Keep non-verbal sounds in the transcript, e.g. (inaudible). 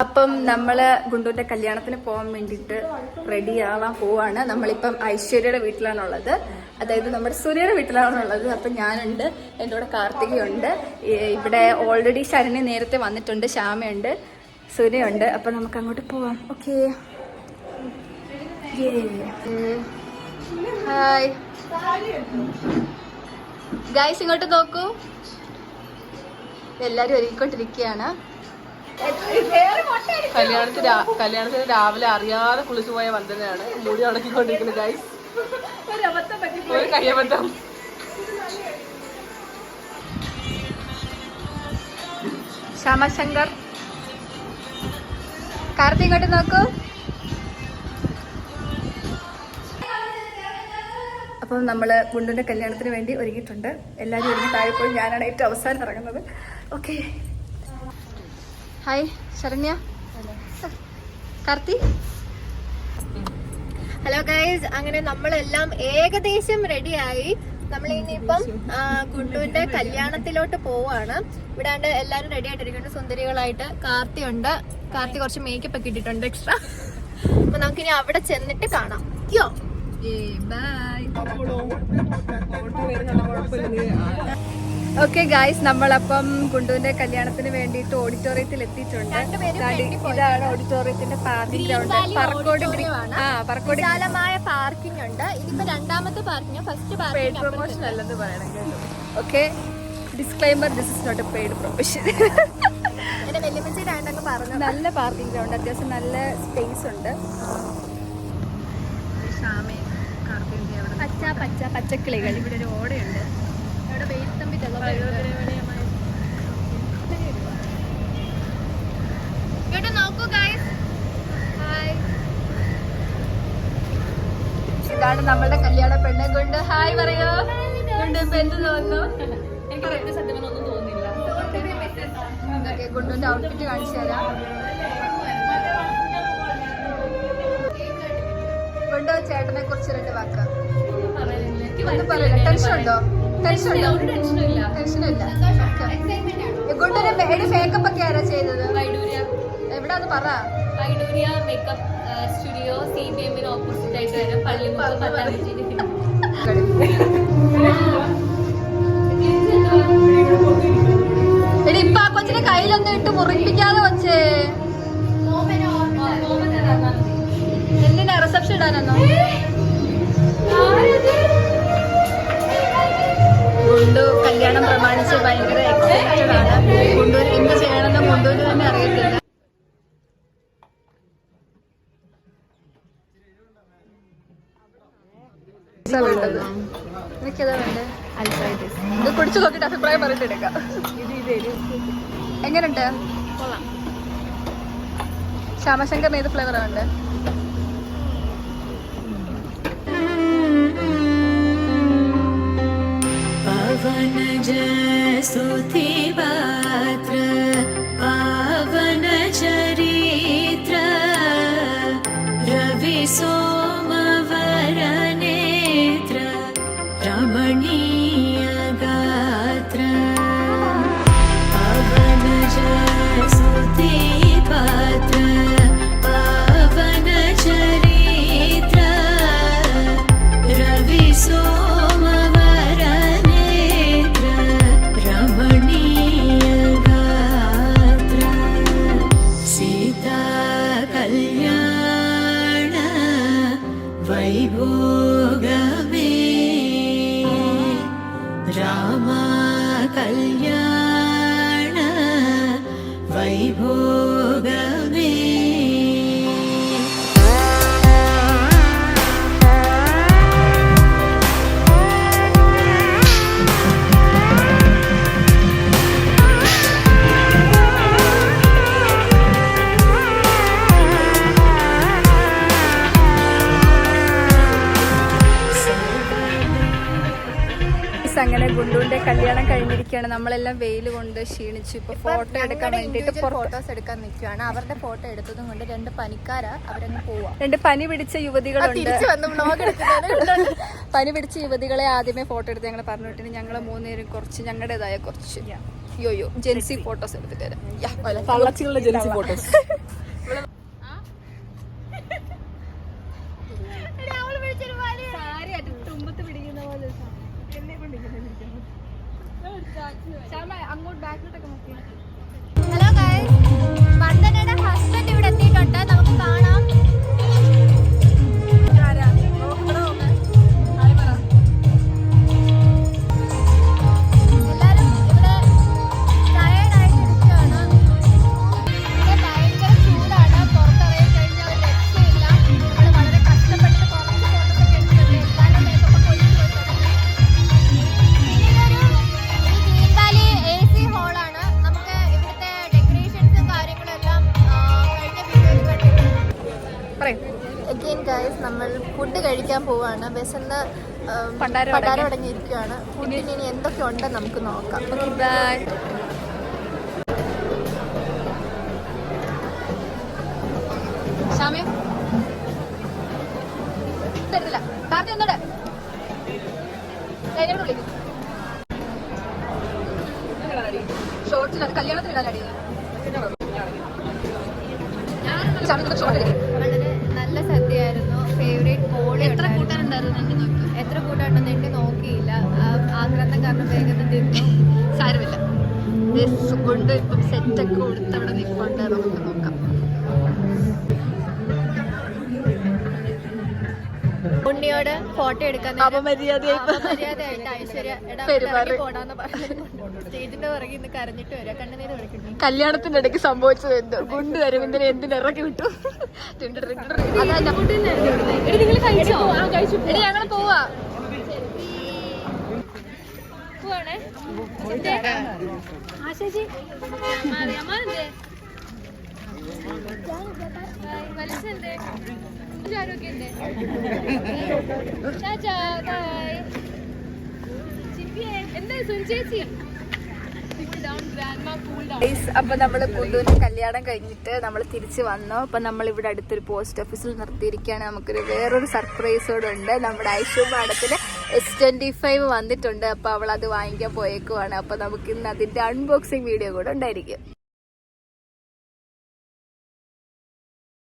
അപ്പം നമ്മൾ ഗുണ്ടുവിന്റെ കല്യാണത്തിന് പോകാൻ വേണ്ടിട്ട് റെഡി ആവാൻ പോവാണ്. നമ്മളിപ്പം ഐശ്വര്യയുടെ വീട്ടിലാണുള്ളത്. അതായത് നമ്മുടെ സൂര്യയുടെ വീട്ടിലാണുള്ളത്. അപ്പം ഞാനുണ്ട് എന്റെ കൂടെ കാർത്തികയുണ്ട്. ഇവിടെ ഓൾറെഡി ശരണി നേരത്തെ വന്നിട്ടുണ്ട് ശ്യാമയുണ്ട് സൂര്യയുണ്ട്. അപ്പം നമുക്ക് അങ്ങോട്ട് പോവാം ഓക്കെ ഹായ് ഗൈസ് ഇങ്ങോട്ട് നോക്കൂ. എല്ലാരും ഒരുങ്ങിക്കൊണ്ടിരിക്കുകയാണ്. കല്യാണത്തിന് കല്യാണത്തിന് രാവിലെ അറിയാതെ കുളിച്ചു പോയ വന്ദനയാണ്. മുടി ഉണക്കിക്കൊണ്ടിരിക്കുന്നത് ഗൈസ് ഒരു കയ്യബദ്ധം. ശ്യാമശങ്കർ. കാർത്തി ഇങ്ങോട്ട് നോക്കൂ. അപ്പം നമ്മൾ ഗുണ്ടുവിന്റെ കല്യാണത്തിന് വേണ്ടി ഒരുങ്ങിയിട്ടുണ്ട്. എല്ലാവരും ഒരുങ്ങി താഴെ ഞാനാണ് ഏറ്റവും അവസാനം ഇറങ്ങുന്നത്. Okay hi Saranya. Karthi. Hello guys അങ്ങനെ നമ്മളെല്ലാം ഏകദേശം റെഡിയായി നമ്മൾ ഇനിയിപ്പം ഗുണ്ടുവിന്റെ കല്യാണത്തിലോട്ട് പോവാണ്. ഇവിടാണ്ട് എല്ലാരും റെഡി ആയിട്ടിരിക്കുന്നുണ്ട് സുന്ദരികളായിട്ട് കാർത്തി ഉണ്ട്. കാർത്തി കുറച്ച് മേക്കപ്പ് ഒക്കെ ഇട്ടിട്ടുണ്ട് എക്സ്ട്രാ അപ്പൊ നമുക്കിനി അവിടെ ചെന്നിട്ട് കാണാം. യോ ഓക്കെ ഗായ്സ് നമ്മളപ്പം ഗുണ്ടുവിന്റെ കല്യാണത്തിന് വേണ്ടിയിട്ട് ഓഡിറ്റോറിയത്തിൽ എത്തിയിട്ടുണ്ട്. ഇതാണ് ഓഡിറ്റോറിയത്തിന്റെ പാർക്കിംഗ് ഗ്രൗണ്ട് പറക്കോട്. ആ പറക്കോട് വിശാലമായ പാർക്കിംഗ് ഉണ്ട്. ഇതിപ്പോ രണ്ടാമത്തെ parking first paid parking promotion അല്ലെന്ന് പറയണം കേട്ടോ. Okay disclaimer this is not a paid promotion എന്റെ വെല്ലുവിളി രണ്ടൊക്കെ പറഞ്ഞു. നല്ല പാർക്കിംഗ് ഗ്രൗണ്ട് അത്യാവശ്യം നല്ല സ്പേസ് ഉണ്ട്. പച്ച പച്ച പച്ചക്കിളികൾ. ഇവിടെ ഒരു ഓടയുണ്ട്. ഇവിടെ വെയിൽത്തമ്പി ഇങ്ങോട്ട് നോക്കൂ ഗൈസ് ഇതാണ് നമ്മളുടെ കല്യാണ പെണ്ണെ. കൊണ്ട് ഹായ് പറയോ. എന്ത് തോന്നുന്നു? എനിക്ക് ഗുണ്ടുവിന്റെ ഔട്ട്ഫിറ്റ് കാണിച്ചു തരാം. ഗുണ്ടു ചേട്ടനെ കുറിച്ച് രണ്ട് വാക്ക്. ടെൻഷൻ ഉണ്ടോ? ടെൻഷൻ ഉണ്ടോ? ടെൻഷനില്ല ടെൻഷനില്ല ഗുണ്ടുവിന്റെ മേക്കപ്പ് ഒക്കെ ആരാ ചെയ്തത്? പറ. Vaidurya makeup studio C B എമ്മിന് ഓപ്പോസിറ്റ് ആയിട്ട് വരും. പള്ളിമുക്ക് പത്താഞ്ചേരി എടി ഇപ്പൊ ആ കൊച്ചിനെ കയ്യിലൊന്നും ഇട്ട് മുറിപ്പിക്കാതെ വച്ചേ എന്തിനാ? റിസപ്ഷൻ ഇടാനെന്നോ ഭയങ്കര എക്സൈറ്റഡ് ആണ്. എന്ത് ചെയ്യണമെന്ന് തന്നെ അറിയത്തില്ല. ഇതാ വേണ്ടത്? എനിക്കതാ വേണ്ടേ? ഇത് കുടിച്ചു നോക്കിട്ട് അഭിപ്രായം പറഞ്ഞിട്ട് എടുക്കാം എങ്ങനെയുണ്ട് ശ്യാമശങ്കറിന് ഏത് ഫ്ലേവറാണ് വേണ്ടത്? जी ഗുണ്ടുവിന്റെ കല്യാണം കഴിഞ്ഞിരിക്കുകയാണ് നമ്മളെല്ലാം വെയിൽ കൊണ്ട് ക്ഷീണിച്ചു ഇപ്പൊ ഫോട്ടോ എടുക്കാൻ വേണ്ടിട്ട് ഫോട്ടോസ് എടുക്കാൻ നിൽക്കുകയാണ് അവരുടെ ഫോട്ടോ എടുത്തതും കൊണ്ട് രണ്ട് പനിക്കാരാ അവരങ്ങ് പോവാ. രണ്ട് പനി പിടിച്ച യുവതികളുണ്ട്. പനി പിടിച്ച യുവതികളെ ആദ്യമേ ഫോട്ടോ എടുത്ത് ഞങ്ങൾ പറഞ്ഞു വിട്ടിന് ഞങ്ങൾ മൂന്നുപേരും കുറച്ച് ഞങ്ങളുടേതായ കുറച്ച്. യോയോ ജെൻസി ഫോട്ടോസ് എടുത്തിട്ട് തരാം. യാ, (laughs) പള്ളച്ചിലുള്ള ജെൻസി ഫോട്ടോസ് ഹലോ ഗൈസ് വന്ദനയുടെ ഹസ്ബൻഡ് ഇവിടെ എത്തിയിട്ടുണ്ട്. നമുക്ക് കാണാം. കഴിക്കാൻ പോവാണ്. വിശന്ന് ഉം, പണ്ടാരം അടങ്ങിയിരിക്കുകയാണ്. ഫുഡിന് ഇനി എന്തൊക്കെ ഉണ്ടെന്ന് നമുക്ക് നോക്കാം. ബൈ. ഷാമി? തരുന്നില്ല കാർത്തി ഒന്നൂടെ. ലൈനോട് വിളിക്കും. ഷോർട്സിൽ അത് കല്യാണത്തിന് ഇടാനടി വളരെ നല്ല കൊണ്ട് ഇപ്പം സെറ്റൊക്കെ കൊടുത്ത് അവിടെ നിൽക്കൊണ്ട് നമുക്ക് നോക്കാം ഉണ്ണിയോട് ഫോട്ടോ എടുക്കാൻ മര്യാദയായിട്ട് ഐശ്വര്യ എടാ ഇറങ്ങി പോടാന്ന് പറഞ്ഞു സ്റ്റേജിന്റെ പുറകെ ഇന്ന് കരഞ്ഞിട്ട് വരിക കണ്ണുനീര് കളിക്കുന്നു കല്യാണത്തിന്റെ ഇടയ്ക്ക് സംഭവിച്ചത് എന്തോ ഗുണ്ട് അരവിന്ദനെ എന്തിന് ഇറക്കി വിട്ടു ഞങ്ങൾ പോവാ പോവാണേ. ആശാജി വലിച്ചെന്തേ ആരോഗ്യണ്ടേ എന്താ സുനിച്ചേച്ചി? അപ്പൊ നമ്മൾ പുതുവിന് കല്യാണം കഴിഞ്ഞിട്ട് നമ്മൾ തിരിച്ചു വന്നു. അപ്പൊ നമ്മൾ ഇവിടെ അടുത്തൊരു പോസ്റ്റ് ഓഫീസിൽ നിർത്തിയിരിക്കുകയാണ്. നമുക്കൊരു വേറൊരു സർപ്രൈസോടെ ഉണ്ട്. നമ്മുടെ ഐഷു മാഡത്തിന് എസ് ട്വന്റി ഫൈവ് വന്നിട്ടുണ്ട്. അപ്പൊ അവൾ അത് വാങ്ങിക്കാൻ പോയേക്കുവാണ്. അപ്പൊ നമുക്ക് ഇന്ന് അതിന്റെ അൺബോക്സിംഗ് വീഡിയോ കൂടെ ഉണ്ടായിരിക്കും.